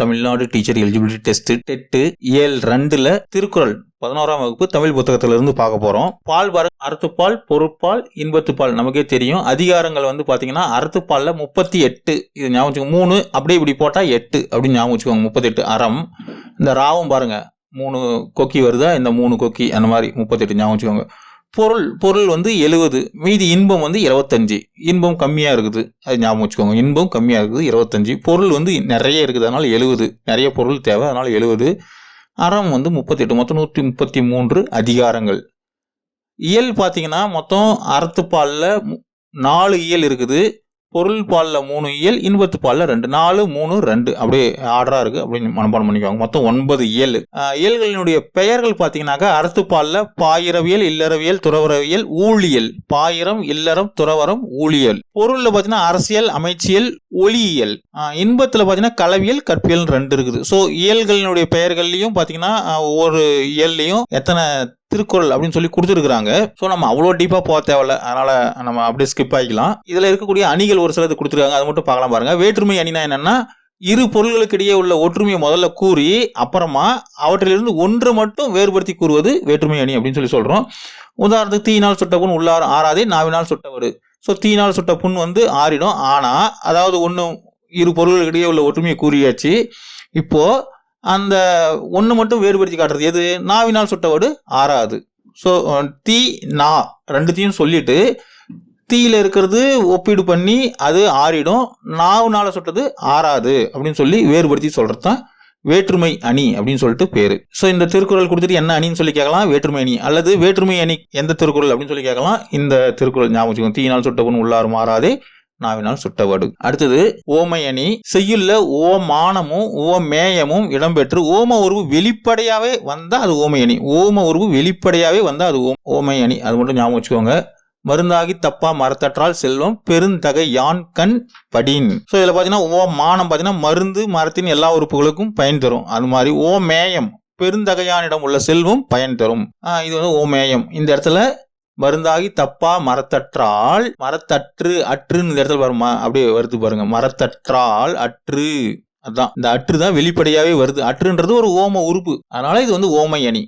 Tamil Nadu teacher eligibility test TET ஏழு ரெண்டுல திருக்குறள் பதினோராம் வகுப்பு தமிழ் புத்தகத்திலிருந்து பார்க்க போறோம். பால் வர அறுத்துப்பால் பொருட்பால் இன்பத்துப்பால் நமக்கே தெரியும். அதிகாரங்கள் வந்து பாத்தீங்கன்னா அறுத்துப்பால்ல முப்பத்தி எட்டு. இது ஞாபகம் வச்சுக்கோங்க மூணு அப்படியே இப்படி போட்டா எட்டு அப்படின்னு ஞாபகம் வச்சுக்கோங்க முப்பத்தெட்டு அறம். இந்த ராவும் பாருங்க மூணு கொக்கி வருதா இந்த மூணு கொக்கி அந்த மாதிரி முப்பத்தெட்டு ஞாபகம் வச்சுக்கோங்க. பொருள் பொருள் வந்து எழுவது மீதி இன்பம் வந்து இருபத்தஞ்சு. இன்பம் கம்மியாக இருக்குது. அது ஞாபகம் வச்சுக்கோங்க. இன்பம் கம்மியாக இருக்குது இருபத்தஞ்சு. பொருள் வந்து நிறைய இருக்குது அதனால் எழுவது. நிறைய பொருள் தேவை அதனால் எழுவது. அறம் வந்து முப்பத்தெட்டு மொத்தம் நூற்றி முப்பத்தி மூன்று அதிகாரங்கள். இயல் பார்த்தீங்கன்னா மொத்தம் அறத்துப்பாலில் நாலு இயல் இருக்குது. பொருள் பாலில் மூணு இயல் இன்பத்து பாலில் ரெண்டு. நாலு மூணு ரெண்டு. அப்படியே ஆர்டராக இருக்குது அப்படின்னு மனப்பாடம் பண்ணிக்குவாங்க மொத்தம் ஒன்பது இயல். இயல்களினுடைய பெயர்கள் பார்த்தீங்கன்னாக்கா அறுத்துப்பாலில் பாயிரவியல் இல்லறவியல் துறவரவியல் ஊழியல். பாயிரம் இல்லறம் துறவரம் ஊழியல். பொருளில் பார்த்தீங்கன்னா அரசியல் அமைச்சியல் ஒளியியல். இன்பத்தில் பார்த்தீங்கன்னா கலவியல் கற்பியல் ரெண்டு இருக்குது. ஸோ இயல்களினுடைய பெயர்கள்லையும் பார்த்தீங்கன்னா ஒவ்வொரு இயல்லையும் எத்தனை திருக்குறள் அப்படின்னு சொல்லி கொடுத்துருக்குறாங்க. ஸோ நம்ம அவ்வளோ டீப்பாக போக தேவையில்ல. அதனால் நம்ம அப்படியே ஸ்கிப் ஆகிக்கலாம் இதில் இருக்கக்கூடிய அணிகள் ஒரு சிலது கொடுத்துருக்காங்க. அது மட்டும் பார்க்கலாம் பாருங்கள் வேற்றுமை அணினா என்னென்னா இரு பொருள்களுக்கு இடையே உள்ள ஒற்றுமையை முதல்ல கூறி அப்புறமா அவற்றிலிருந்து ஒன்று மட்டும் வேறுபடுத்தி கூறுவது வேற்றுமை அணி அப்படின்னு சொல்லி சொல்கிறோம் உதாரணத்துக்கு தீயினால் சுட்ட புண் உள்ளார் ஆறாதே நாவினால் சுட்டவர். ஸோ தீயினால் சுட்ட புண் வந்து ஆறிடும். ஆனால் அதாவது ஒன்று இரு பொருள்களுக்கு இடையே உள்ள ஒற்றுமையை கூறியாச்சு. இப்போது அந்த ஒன்று மட்டும் வேறுபடுத்தி காட்டுறது. எது? நாவினால் சுட்டவடு ஆறாது. ஸோ தீ நா ரெண்டுத்தையும் சொல்லிட்டு தீயில இருக்கிறது ஒப்பீடு பண்ணி அது ஆறிடும். நாவுனால சுட்டது ஆறாது அப்படின்னு சொல்லி வேறுபடுத்தி சொல்றது தான் வேற்றுமை அணி அப்படின்னு சொல்லிட்டு பேரு. ஸோ இந்த திருக்குறள் கொடுத்துட்டு என்ன அணின்னு சொல்லி கேட்கலாம்? வேற்றுமை அணி. அல்லது வேற்றுமை அணி எந்த திருக்குறள் அப்படின்னு சொல்லி கேட்கலாம்? இந்த திருக்குறள் ஞாபகம் வச்சுக்கோங்க. தீயினால் சுட்டவன் உள்ளார் மாறாதே நாவினால் சுட்டவடு. அடுத்தது ஓமையணி செய்யுள்ள ஓமானமும் ஓமேயமும் இடம்பெற்று ஓம உருவு வெளிப்படையாவே வந்தா அது ஓமையணி. ஓம உருவு வெளிப்படையாவே வந்தா அது ஓம்- ஓமையணி. அது மட்டும் ஞாபகம் வச்சுக்கோங்க. மருந்தாகி தப்பா மரத்தற்றால் செல்வம் பெருந்தகை யான் கண் படின். ஸோ இதில் பார்த்தீங்கன்னா ஓ மானம் பார்த்தீங்கன்னா மருந்து மரத்தின் எல்லா உறுப்புகளுக்கும் பயன் தரும். அது மாதிரி ஓ மேயம் பெருந்தகையானிடம் உள்ள செல்வம் பயன் தரும். இது வந்து ஓ மேயம் இந்த இடத்துல மருந்தாகி தப்பா மரத்தற்றால் மரத்தற்று அற்றுன்னு இந்த இடத்துல வருமா? அப்படியே வருது பாருங்க. மரத்தற்றால் அற்று. அதான். இந்த அற்று தான் வெளிப்படையாவே வருது. அற்றுன்றது ஒரு ஓம உறுப்பு. அதனால இது வந்து ஓமை அணி.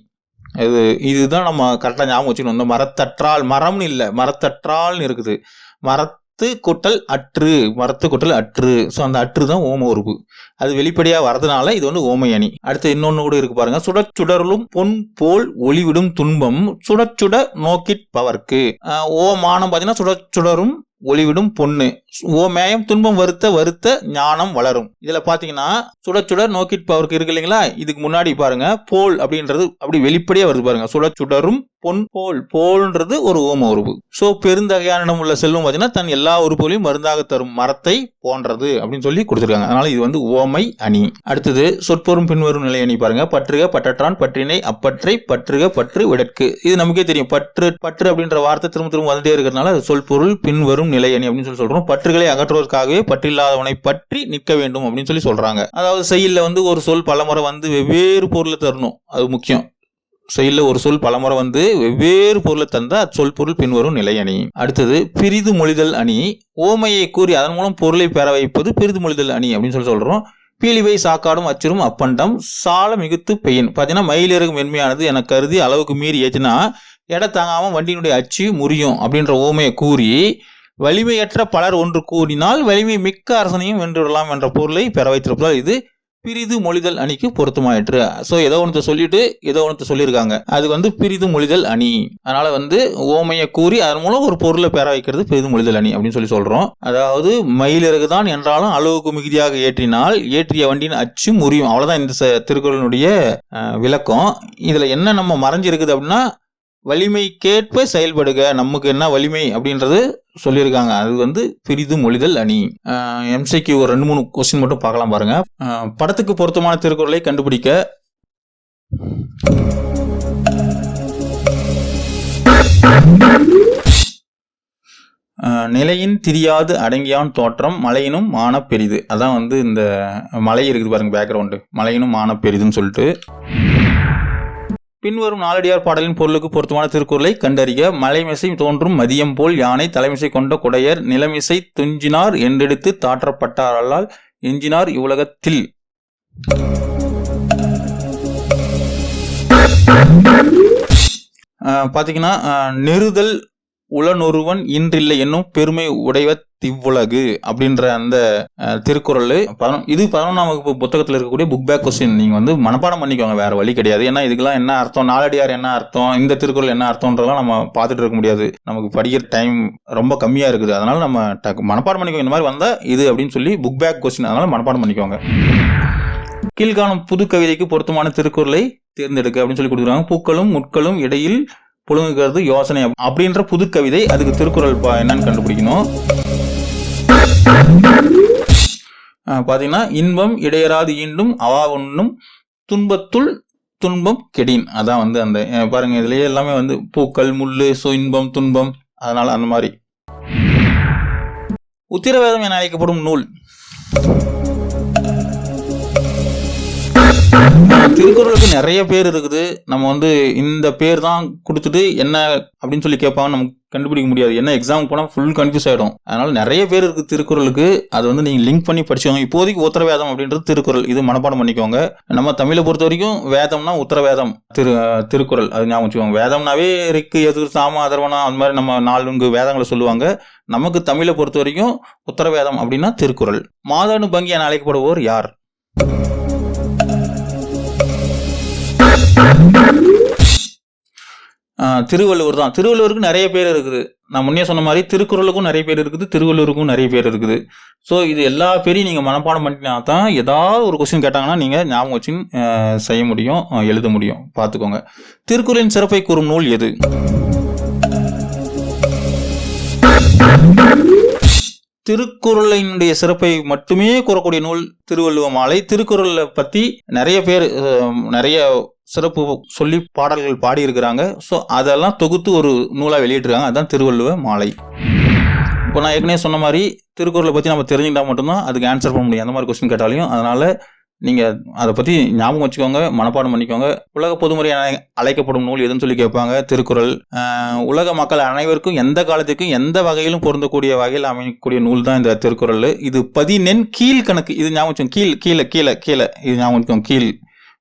இது இதுதான் நம்ம கரெக்டாக ஞாபகம் வச்சுக்கணும். இந்த மரத்தற்றால் மரம்னு இல்லை. மரத்தற்றால்னு இருக்குது. மரத்து கொட்டல் அற்று. மரத்து கொட்டல் அற்று. ஸோ அந்த அற்று தான் ஓம உறுப்பு. அது வெளிப்படையாக வரதுனால இது வந்து ஓமை அணி. அடுத்து இன்னொன்று கூட இருக்கு பாருங்க. சுடச் பொன் போல் ஒளிவிடும் துன்பம் சுடச்சுட சுட நோக்கிற்பவர்க்கு ஆஹ் ஓ மானம் பார்த்தீங்கன்னா சுடச்சுடரும் ஒளிவிடும் பொண்ணு ஓ மேயம் துன்பம் வருத்த வருத்த ஞானம் வளரும். இதுல பாத்தீங்கன்னா சுட சுட நோக்கிற்பவருக்கு இருக்கு இல்லைங்களா? இதுக்கு முன்னாடி பாருங்க போல் அப்படின்றது அப்படி வெளிப்படையா வருது பாருங்க. சுட சுடரும் பொன் போல் போல்ன்றது ஒரு ஓம உறுப்பு. சோ பெருந்தகையானிடம் உள்ள செல்வம் பார்த்தீங்கன்னா தன் எல்லா உறுப்புகளையும் மருந்தாக தரும் மரத்தை போன்றது அப்படின்னு சொல்லி கொடுத்துருக்காங்க. அதனால இது வந்து ஓ அணி. அடுத்தது சொற்பொரும் பின்வரும் நிலை அணி பாருங்க. பற்றுக பற்றற்றான் பற்றினை அப்பற்றை பற்றுக பற்று விடற்கு. இது நமக்கே தெரியும். பற்று பற்று அப்படின்ற வார்த்தை திரும்ப திரும்ப வந்துட்டே இருக்கிறதுனால அது சொற்பொருள் பின்வரும் நிலை அணி அப்படின்னு சொல்லி சொல்றோம். பற்றுகளை அகற்றுவதற்காகவே பற்றில்லாதவனை பற்றி நிற்க வேண்டும் அப்படின்னு சொல்லி சொல்றாங்க. அதாவது செயலில் வந்து ஒரு சொல் பலமுறை வந்து வெவ்வேறு பொருளை தரணும். அது முக்கியம். செயலில் ஒரு சொல் பலமுறை வந்து வெவ்வேறு பொருளை தந்தால் சொல் பொருள் பின்வரும் நிலை அணி. அடுத்தது பிரிது மொழிதல் அணி. ஓமையை கூறி அதன் மூலம் பொருளை பெற வைப்பது பிரிது மொழிதல் அணி அப்படின்னு சொல்லி சொல்கிறோம் பீலிவை சாக்காடும் அச்சிரும் அப்பண்டம் சால மிகுத்து பெயின். பார்த்தீங்கன்னா மயிலிறகு மென்மையானது என கருதி அளவுக்கு மீறி ஏற்றினா எடை தாங்காமல் வண்டியினுடைய அச்சு முறியும் அப்படின்ற ஓமையை கூறி வலிமையற்ற பலர் ஒன்று கூறினால் வலிமை மிக்க அரசனையும் வென்றுவிடலாம் என்ற பொருளை பெற வைத்திருப்பதால் இது பிரிது மொழிதல் அணிக்கு பொருத்தமாயிற்று. ஸோ ஏதோ ஒன்று சொல்லிட்டு ஏதோ ஒன்று சொல்லியிருக்காங்க அது வந்து பிரிது மொழிதல் அணி. அதனால வந்து ஓமையை கூறி அதன் மூலம் ஒரு பொருளை பெற வைக்கிறது பிரிது மொழிதல் அணி அப்படின்னு சொல்லி சொல்றோம். அதாவது மயிலிறகு தான் என்றாலும் அளவுக்கு மிகுதியாக ஏற்றினால் ஏற்றிய வண்டியின் அச்சு முறியும். அவ்வளோதான் இந்த ச- திருக்குறளினுடைய விளக்கம். இதில் என்ன நம்ம மறைஞ்சிருக்குது அப்படின்னா வலிமைக்கேற்ப செயல்படுக. நமக்கு என்ன வலிமை அப்படின்றது சொல்லியிருக்காங்க. அது வந்து பெரிதும் மொழிதல் அணி. எம்சிக்கு ஒரு ரெண்டு மூணு கொஸ்டின் மட்டும் பார்க்கலாம் பாருங்க. படத்துக்கு பொருத்தமான திருக்குறளை கண்டுபிடிக்க. நிலையின் திரியாது அடங்கியான் தோற்றம் மலையினும் மான பெரிது. அதான் வந்து இந்த மலை இருக்குது பாருங்க பேக்ரவுண்டு மலையினும் மான பெரிதுன்னு சொல்லிட்டு. பின்வரும் நாலடியார் பாடலின் பொருளுக்கு பொருத்தமான திருக்குறளை கண்டறிய மலைமிசை தோன்றும் மதியம் போல் யானை தலைமிசை கொண்ட குடையர் நிலமிசை துஞ்சினார் என்றெடுத்து தாற்றப்பட்டாரல்லால் எஞ்சினார் இவ்வுலகத்தில். பார்த்தீங்கன்னா நெருதல் உளனொருவன் இன்றில்லை என்னும் பெருமை உடைவ திவ்வுலகு அப்படின்ற அந்த திருக்குறள் இது பதினொன்றாம் வகுப்பு புத்தகத்தில் இருக்கக்கூடிய புக் பேக் கொஸ்டின் நீங்கள் வந்து மனப்பாடம் பண்ணிக்கோங்க வேற வழி கிடையாது. ஏன்னா இதுக்கெல்லாம் என்ன அர்த்தம்? நாலடியார் என்ன அர்த்தம்? இந்த திருக்குறள் என்ன அர்த்தம்ன்றதெல்லாம் நம்ம பார்த்துட்டு இருக்க முடியாது. நமக்கு படிக்கிற டைம் ரொம்ப கம்மியாக இருக்குது. அதனால நம்ம மனப்பாடம் பண்ணிக்கோங்க. இந்த மாதிரி வந்தால் இது அப்படின்னு சொல்லி புக் பேக் கொஸ்டின் அதனால மனப்பாடம் பண்ணிக்கோங்க. கீழ்காணும் புது கவிதைக்கு பொருத்தமான திருக்குறளை தேர்ந்தெடுக்க அப்படின்னு சொல்லி கொடுக்குறாங்க. பூக்களும் முட்களும் இடையில் புழுங்குகிறது யோசனை அப்படின்ற புது கவிதை அதுக்கு திருக்குறள் பா- என்னன்னு கண்டுபிடிக்கணும். அஹ் பாத்தீங்கன்னா இன்பம் இடையராது ஈண்டும் அவா உண்ணும் துன்பத்துள் துன்பம் கெடின். அதான் வந்து அந்த பாருங்க இதுலயே எல்லாமே வந்து பூக்கள் முள்ளு சோ இன்பம் துன்பம் அதனால அந்த மாதிரி. உத்திரவேதம் என அழைக்கப்படும் நூல். திருக்குறளுக்கு நிறைய பேர் இருக்குது. நம்ம வந்து இந்த பேர் தான் கொடுத்துட்டு என்ன அப்படின்னு சொல்லி கேட்பாங்க நமக்கு கண்டுபிடிக்க முடியாது. என்ன எக்ஸாம் போனால் ஃபுல் கன்ஃபியூஸ் ஆகிடும் அதனால நிறைய பேர் இருக்கு திருக்குறளுக்கு. அது வந்து நீங்கள் லிங்க் பண்ணி படிச்சுக்கோங்க. இப்போதைக்கு உத்தரவேதம் அப்படின்றது திருக்குறள். இது மனப்பாடம் பண்ணிக்கோங்க. நம்ம தமிழை பொறுத்த வரைக்கும் வேதம்னா உத்தரவேதம். திரு திருக்குறள். அது ஞாபகம் வச்சுக்கோங்க. வேதம்னாவே ரிக்கு எதிர் சாம அதர்வனா அந்த மாதிரி நம்ம நான்கு வேதங்களை சொல்லுவாங்க. நமக்கு தமிழை பொறுத்த வரைக்கும் உத்தரவேதம் அப்படின்னா திருக்குறள். மாதானு பங்கி என அழைக்கப்படுவோர் யார்? திருவள்ளுவர் தான். திருவள்ளுவருக்கு நிறைய பேர் இருக்குது. நான் முன்னே சொன்ன மாதிரி திருக்குறளுக்கும் நிறைய பேர் இருக்குது திருவள்ளுவருக்கும் நிறைய பேர் இருக்குது. ஸோ இது எல்லா பேரையும் நீங்கள் மனப்பாடம் பண்ணினா தான் ஏதாவது ஒரு கொஸ்டின் கேட்டாங்கன்னா நீங்கள் ஞாபகம் வச்சு செய்ய முடியும் எழுத முடியும். பார்த்துக்கோங்க. திருக்குறளின் சிறப்பை கூறும் நூல் எது? திருக்குறளினுடைய சிறப்பை மட்டுமே கூறக்கூடிய நூல் திருவள்ளுவ மாலை. திருக்குறளை பற்றி நிறைய பேர் நிறைய சிறப்பு சொல்லி பாடல்கள் பாடியிருக்கிறாங்க. ஸோ அதெல்லாம் தொகுத்து ஒரு நூலாக வெளியிட்டிருக்காங்க. அதுதான் திருவள்ளுவ மாலை. இப்போ நான் ஏற்கனவே சொன்ன மாதிரி திருக்குறளை பற்றி நம்ம தெரிஞ்சுக்கிட்டா மட்டும்தான் அதுக்கு ஆன்சர் பண்ண முடியும். அந்த மாதிரி கொஸ்டின் கேட்டாலையும். அதனால் நீங்கள் அதை பற்றி ஞாபகம் வச்சுக்கோங்க மனப்பாடம் பண்ணிக்கோங்க. உலக பொதுமுறை அழைக்கப்படும் நூல் எதுன்னு சொல்லி கேட்பாங்க திருக்குறள். உலக மக்கள் அனைவருக்கும் எந்த காலத்துக்கும் எந்த வகையிலும் பொருந்தக்கூடிய வகையில் அமையக்கூடிய நூல் தான் இந்த திருக்குறள். இது பதினெண் கீழ் கணக்கு. இது ஞாபகம் கீழ் கீழே கீழே கீழே. இது ஞாபகம் கீழ்.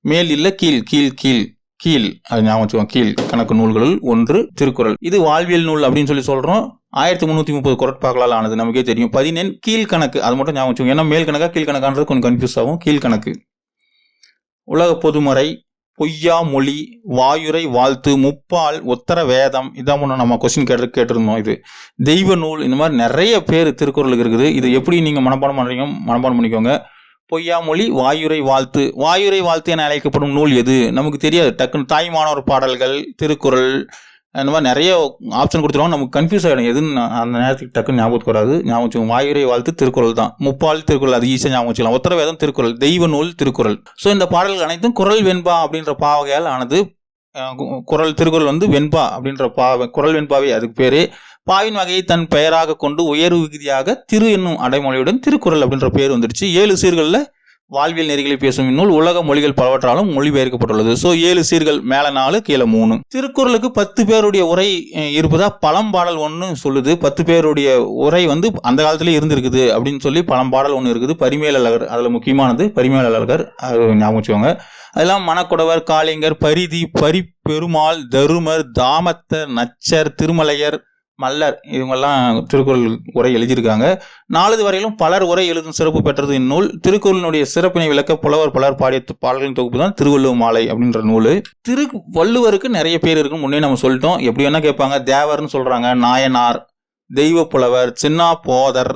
மேல் இல்ல கீழ் கீழ் கீழ் கீழ். அது ஞாபகம் கீழ். கணக்கு நூல்களுள் ஒன்று திருக்குறள். இது வாழ்வியல் நூல் அப்படின்னு சொல்லி சொல்றோம். ஆயிரத்தி முந்நூற்றி முப்பது குரட்பாக்களால் ஆனது நமக்கே தெரியும். பதினெண் கீழ் கணக்கு. அது மட்டும் ஞாபகம் வச்சுக்கோங்க. ஏன்னா மேல் கணக்கா கீழ் கணக்கான்றது கொஞ்சம் கன்ஃபியூஸ் ஆகும். கீழ் கணக்கு. உலக பொதுமறை பொய்யா மொழி வாயுரை வாழ்த்து முப்பால் உத்தர வேதம். இதான் ஒன்று நம்ம கொஸ்டின் கேட்டு கேட்டிருந்தோம் இது. தெய்வ நூல் இந்த மாதிரி நிறைய பேர் திருக்குறளுக்கு இருக்குது. இது எப்படி நீங்கள் மனப்பாடம் பண்ணுறீங்க மனப்பாடம் பண்ணிக்கோங்க. பொய்யா மொழி வாயுரை வாழ்த்து. வாயுரை வாழ்த்து என அழைக்கப்படும் நூல் எது? நமக்கு தெரியாது. டக்குன்னு தாய்மானவர் பாடல்கள் திருக்குறள் அந்த மாதிரி நிறைய ஆப்ஷன் கொடுத்துருவாங்க. நமக்கு கன்ஃபியூஸ் ஆகிடும் எதுன்னு அந்த நேரத்துக்கு டக்குன்னு ஞாபகத்துக்கு வராது ஞாபகம் வச்சுக்கோங்க. வாயுரை வாழ்த்து திருக்குறள் தான். முப்பால் திருக்குறள் அது ஈஸியாக ஞாபகம் வச்சுக்கலாம். உத்தரவேதம் திருக்குறள். தெய்வ நூல் திருக்குறள். ஸோ இந்த பாடல்கள் அனைத்தும் குறள் வெண்பா அப்படின்ற பாவகையால் ஆனது குரல் கு- குறள் திருக்குறள் வந்து வெண்பா அப்படின்ற பா குறள் வெண்பாவே அதுக்கு பேர். பாவின் வகையை தன் பெயராக கொண்டு உயர்வு விகுதியாக திரு என்னும் அடைமொழியுடன் திருக்குறள் அப்படின்ற பேர் வந்துடுச்சு. ஏழு சீர்களில் வாழ்வியல் நெறிகளை பேசும் இந்நூல் உலக மொழிகள் பலவற்றாலும் மொழிபெயர்க்கப்பட்டுள்ளது. ஸோ ஏழு சீர்கள் மேல நாலு கீழே மூணு. திருக்குறளுக்கு பத்து பேருடைய உரை இருப்பதா? பழம்பாடல் ஒன்று சொல்லுது. பத்து பேருடைய உரை வந்து அந்த காலத்திலே இருந்திருக்குது அப்படின்னு சொல்லி பழம்பாடல் ஒன்று இருக்குது. பரிமேலழகர் அதில் முக்கியமானது பரிமேலழகர் அது ஞாபகம் வச்சுக்கோங்க. அதெல்லாம் மணக்குடவர் காளிங்கர் பரிதி பரிப்பெருமாள் தருமர் தாமத்தர் நச்சர் திருமலையர் மல்லர் இவங்கெல்லாம் திருக்குறள் உரை எழுதியிருக்காங்க. நாலது வரையிலும் பலர் உரை எழுதும் சிறப்பு பெற்றது இந்நூல். திருக்குறளினுடைய சிறப்பினை விளக்க புலவர் பலர் பாடிய பாடல்களின் தொகுப்பு தான் திருவள்ளுவர் மாலை அப்படின்ற நூல். திரு வள்ளுவருக்கு நிறைய பேர் இருக்கு. முன்னே நம்ம சொல்லிட்டோம். எப்படி வேணா கேட்பாங்க. தேவர்னு சொல்றாங்க. நாயனார் தெய்வ புலவர் சின்னா போதர்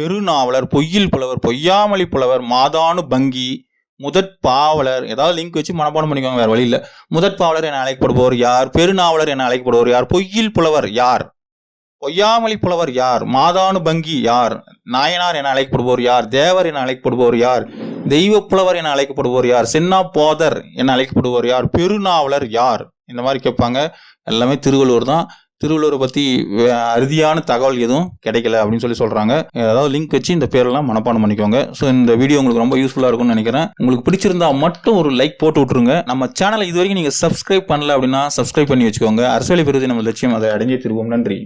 பெருநாவலர் பொய்யில் புலவர் பொய்யாமலி புலவர் மாதானு பங்கி முதற் பாவலர் ஏதாவது லிங்க் வச்சு மனப்பாடம் பண்ணிக்கோங்க. வேற வழி இல்லை. முதற் பாவலர் என அழைக்கப்படுபவர் யார்? பெருநாவலர் என அழைக்கப்படுபவர் யார்? பொய்யில் புலவர் யார்? பொய்யாமொழி புலவர் யார்? மாதானு பங்கி யார்? நாயனார் என அழைக்கப்படுபவர் யார்? தேவர் என அழைக்கப்படுபவர் யார்? தெய்வ புலவர் என அழைக்கப்படுபவர் யார்? சின்னா போதர் என அழைக்கப்படுபவர் யார்? பெருநாவலர் யார்? இந்த மாதிரி கேட்பாங்க. எல்லாமே திருவள்ளுவர் தான். திருவள்ளுவரை பற்றி அறுதியான தகவல் எதுவும் கிடைக்கல அப்படின்னு சொல்லி சொல்கிறாங்க ஏதாவது லிங்க் வச்சு இந்த பேரெல்லாம் மனப்பாடம் பண்ணிக்கோங்க. ஸோ இந்த வீடியோ உங்களுக்கு ரொம்ப யூஸ்ஃபுல்லாக இருக்கும்னு நினைக்கிறேன். உங்களுக்கு பிடிச்சிருந்தா மட்டும் ஒரு லைக் போட்டு விட்ருங்க நம்ம சேனலை இது வரைக்கும் நீங்கள் சப்ஸ்கிரைப் பண்ணல அப்படின்னா சப்ஸ்கிரைப் பண்ணி வச்சுக்கோங்க. அரசியல் பெறுவது நம்ம லட்சியம் அதை அடைஞ்சே திருவோம். நன்றி.